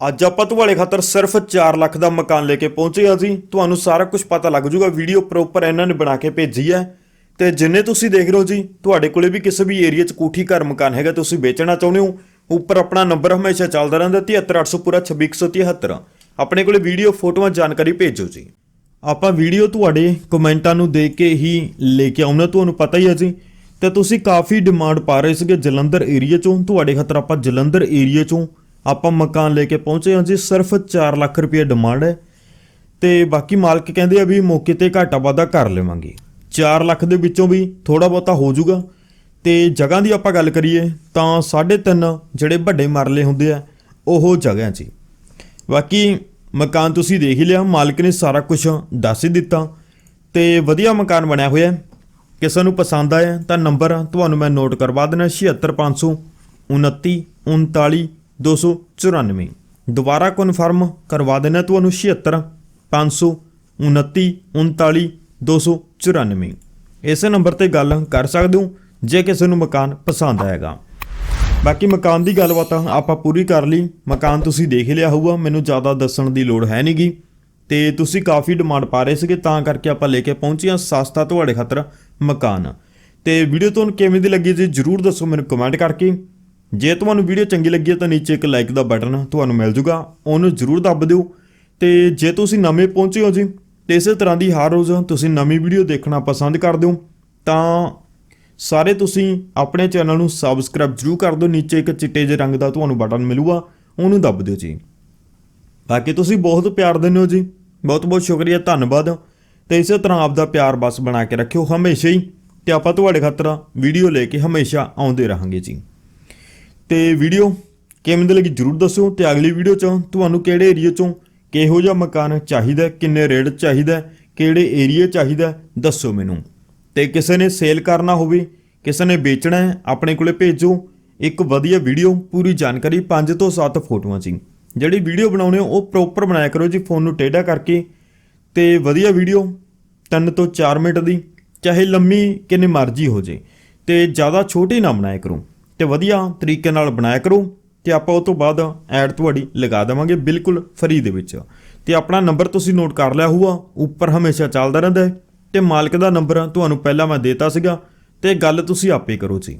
ਅੱਜ ਆਪਾਂ ਤੁਹਾਡੇ ਖਾਤਰ ਸਿਰਫ 4 ਲੱਖ ਦਾ ਮਕਾਨ ਲੈ ਕੇ ਪਹੁੰਚੇ ਆ ਜੀ। ਤੁਹਾਨੂੰ ਸਾਰਾ ਕੁਝ ਪਤਾ ਲੱਗ ਜੂਗਾ ਵੀਡੀਓ ਪ੍ਰੋਪਰ ਇਹਨਾਂ ਨੇ ਬਣਾ ਕੇ ਭੇਜੀ ਹੈ। ਤੇ ਜਿੰਨੇ ਤੁਸੀਂ ਦੇਖ ਰਹੇ ਹੋ ਜੀ, ਤੁਹਾਡੇ ਕੋਲੇ ਵੀ ਕਿਸੇ ਵੀ ਏਰੀਆ 'ਚ ਕੋਠੀ ਘਰ ਮਕਾਨ ਹੈਗਾ ਤੁਸੀਂ ਵੇਚਣਾ ਚਾਹੁੰਦੇ ਹੋ। ਉੱਪਰ ਆਪਣਾ ਨੰਬਰ ਹਮੇਸ਼ਾ ਚੱਲਦਾ ਰਹਿੰਦਾ 73800 ਪੂਰਾ 26173 ਆਪਣੇ ਕੋਲੇ ਵੀਡੀਓ, ਫੋਟੋਆਂ, ਜਾਣਕਾਰੀ ਭੇਜੋ ਜੀ। ਆਪਾਂ ਵੀਡੀਓ ਤੁਹਾਡੇ ਕਮੈਂਟਾਂ ਨੂੰ ਦੇਖ ਕੇ ਹੀ ਲੈ ਕੇ ਆਉਣਾ ਤੁਹਾਨੂੰ ਪਤਾ ਹੀ ਹੈ ਜੀ। ਤੇ ਤੁਸੀਂ ਕਾਫੀ ਡਿਮਾਂਡ ਪਾ ਰਹੇ ਸੀਗੇ ਜਲੰਧਰ ਏਰੀਆ ਚੋਂ। ਤੁਹਾਡੇ ਖਾਤਰ ਆਪਾਂ ਜਲੰਧਰ ਏਰੀਆ ਚੋਂ ਆਪਾਂ ਮਕਾਨ ਲੈ ਕੇ ਪਹੁੰਚੇ ਹਾਂ ਜੀ, ਸਿਰਫ 4 ਲੱਖ ਰੁਪਏ ਡਿਮਾਂਡ ਹੈ। ਤੇ ਬਾਕੀ ਮਾਲਕ ਕਹਿੰਦੇ ਆ ਵੀ ਮੌਕੇ ਤੇ ਘਾਟਾ ਵਾਧਾ ਕਰ ਲਵਾਂਗੇ। 4 ਲੱਖ ਦੇ ਵਿੱਚੋਂ ਵੀ ਥੋੜਾ ਬਹੁਤਾ ਹੋ ਜਾਊਗਾ। ਤੇ ਜਗ੍ਹਾ ਦੀ ਆਪਾਂ ਗੱਲ ਕਰੀਏ ਤਾਂ 3.5 ਜਿਹੜੇ ਵੱਡੇ ਮਰਲੇ ਹੁੰਦੇ ਆ, ਉਹ ਜਗ੍ਹਾ 'ਚ ਬਾਕੀ ਮਕਾਨ ਤੁਸੀਂ ਦੇਖ ਹੀ ਲਿਆ, ਮਾਲਕ ਨੇ ਸਾਰਾ ਕੁਝ ਦੱਸ ਹੀ ਦਿੱਤਾ। ਤੇ ਵਧੀਆ ਮਕਾਨ ਬਣਿਆ ਹੋਇਆ ਕਿਸੇ ਨੂੰ ਪਸੰਦ ਆਇਆ ਤਾਂ ਨੰਬਰ ਤੁਹਾਨੂੰ ਮੈਂ ਨੋਟ ਕਰਵਾ ਦੇਣਾ 76500 29 39 294 ਦੁਬਾਰਾ ਕਨਫਰਮ ਕਰਵਾ ਦੇਣਾ ਤੁਹਾਨੂੰ 76 500 29 39 294 ਇਸੇ ਨੰਬਰ ਤੇ ਗੱਲ ਕਰ ਸਕਦੇ ਹੋ, ਜੇ ਕਿਸੇ ਨੂੰ ਮਕਾਨ ਪਸੰਦ ਆਏਗਾ। ਬਾਕੀ ਮਕਾਨ ਦੀ ਗੱਲਬਾਤ ਆਪਾਂ ਪੂਰੀ ਕਰ ਲਈ। ਮਕਾਨ ਤੁਸੀਂ ਦੇਖ ਲਿਆ ਹੋਊਗਾ, ਮੈਨੂੰ ਜ਼ਿਆਦਾ ਦੱਸਣ ਦੀ ਲੋੜ ਹੈ ਨਹੀਂਗੀ। ਤੇ ਤੁਸੀਂ ਕਾਫੀ ਡਿਮਾਂਡ ਪਾ ਰਹੇ ਸੀਗੇ, ਤਾਂ ਕਰਕੇ ਆਪਾਂ ਲੈ ਕੇ ਪਹੁੰਚੇ ਹਾਂ ਸਸਤਾ ਤੁਹਾਡੇ ਖਾਤਰ ਮਕਾਨ। ਤੇ ਵੀਡੀਓ ਤੁਹਾਨੂੰ ਕਿਵੇਂ ਦੀ ਲੱਗੀ ਜੀ, ਜਰੂਰ ਦੱਸੋ ਮੈਨੂੰ ਕਮੈਂਟ ਕਰਕੇ। ਜੇ ਤੁਹਾਨੂੰ ਵੀਡੀਓ ਚੰਗੀ ਲੱਗੀ ਹੈ ਤਾਂ ਨੀਚੇ ਇੱਕ ਲਾਈਕ ਦਾ ਬਟਨ ਤੁਹਾਨੂੰ ਮਿਲ ਜੂਗਾ, ਉਹਨੂੰ ਜਰੂਰ ਦੱਬ ਦਿਓ। ਤੇ ਜੇ ਤੁਸੀਂ ਨਵੇਂ ਪਹੁੰਚੇ ਹੋ ਜੀ, ਤੇ ਇਸੇ ਤਰ੍ਹਾਂ ਦੀ ਹਰ ਰੋਜ਼ ਤੁਸੀਂ ਨਵੀਂ ਵੀਡੀਓ ਦੇਖਣਾ ਪਸੰਦ ਕਰਦੇ ਹੋ, ਤਾਂ ਸਾਰੇ ਤੁਸੀਂ ਆਪਣੇ ਚੈਨਲ ਨੂੰ ਸਬਸਕ੍ਰਾਈਬ ਜਰੂਰ ਕਰ ਦਿਓ। ਨੀਚੇ ਇੱਕ ਚਿੱਟੇ ਜਿਹੇ ਰੰਗ ਦਾ ਤੁਹਾਨੂੰ ਬਟਨ ਮਿਲੂਗਾ, ਉਹਨੂੰ ਦੱਬ ਦਿਓ ਜੀ। ਬਾਕੀ ਤੁਸੀਂ ਬਹੁਤ ਪਿਆਰ ਦਿੰਦੇ ਹੋ ਜੀ, ਬਹੁਤ ਬਹੁਤ ਸ਼ੁਕਰੀਆ, ਧੰਨਵਾਦ। ਤੇ ਇਸੇ ਤਰ੍ਹਾਂ ਆਪ ਦਾ ਪਿਆਰ ਬਸ ਬਣਾ ਕੇ ਰੱਖਿਓ ਹਮੇਸ਼ਾ ਹੀ, ਤੇ ਆਪਾਂ ਤੁਹਾਡੇ ਖਾਤਰ ਵੀਡੀਓ ਲੈ ਕੇ ਹਮੇਸ਼ਾ ਆਉਂਦੇ ਰਹਾਂਗੇ ਜੀ। ਤੇ ਵੀਡੀਓ ਕਿਵੇਂ ਦੀ ਲੱਗੀ ਜਰੂਰ ਦੱਸਿਓ ਤੇ ਅਗਲੀ ਵੀਡੀਓ 'ਚ ਤੁਹਾਨੂੰ ਕਿਹੜੇ ਏਰੀਆ 'ਚੋਂ ਕਿਹੋ ਜਿਹਾ ਮਕਾਨ ਚਾਹੀਦਾ, ਕਿੰਨੇ ਰੇਟ ਚਾਹੀਦਾ, ਕਿਹੜੇ ਏਰੀਆ ਚਾਹੀਦਾ ਦੱਸੋ ਮੈਨੂੰ। ਤੇ ਕਿਸੇ ਨੇ ਸੇਲ ਕਰਨਾ ਹੋਵੇ, ਕਿਸੇ ਨੇ ਵੇਚਣਾ ਹੈ, ਆਪਣੇ ਕੋਲੇ ਭੇਜੋ। ਇੱਕ ਵਧੀਆ ਵੀਡੀਓ, ਪੂਰੀ ਜਾਣਕਾਰੀ 5 ਤੋਂ 7 ਫੋਟੋਆਂ ਸੀ ਜਿਹੜੀ ਵੀਡੀਓ ਬਣਾਉਣੇ ਹੋ, ਉਹ ਪ੍ਰੋਪਰ ਬਣਾਇਆ ਕਰੋ ਜੀ ਫੋਨ ਨੂੰ ਟੇਢਾ ਕਰਕੇ। ਤੇ ਵਧੀਆ ਵੀਡੀਓ 3 ਤੋਂ 4 ਮਿੰਟ ਦੀ, ਚਾਹੇ ਲੰਮੀ, ਕਿੰਨੇ ਮਰਜ਼ੀ ਹੋ ਜੇ। ਤੇ ਜ਼ਿਆਦਾ ਛੋਟੀ ਨਾ ਬਣਾਇਆ ਕਰੋ। ਤੇ ਵਧੀਆ ਤਰੀਕੇ ਨਾਲ ਬਣਾਇਆ ਕਰੋ ਤੇ ਆਪਾਂ ਉਹ ਤੋਂ ਬਾਅਦ ਐਡ ਤੁਹਾਡੀ ਲਗਾ ਦੇਵਾਂਗੇ ਬਿਲਕੁਲ ਫਰੀ ਦੇ ਵਿੱਚ। ਤੇ ਆਪਣਾ ਨੰਬਰ ਤੁਸੀਂ ਨੋਟ ਕਰ ਲਿਆ ਹੋਊਗਾ, ਉੱਪਰ ਹਮੇਸ਼ਾ ਚੱਲਦਾ ਰਹਿੰਦਾ ਹੈ ਤੇ ਮਾਲਕ ਦਾ ਨੰਬਰ ਤੁਹਾਨੂੰ ਪਹਿਲਾਂ ਮੈਂ ਦੇਤਾ ਸੀਗਾ ਤੇ ਗੱਲ ਤੁਸੀਂ ਆਪੇ ਕਰੋ ਜੀ।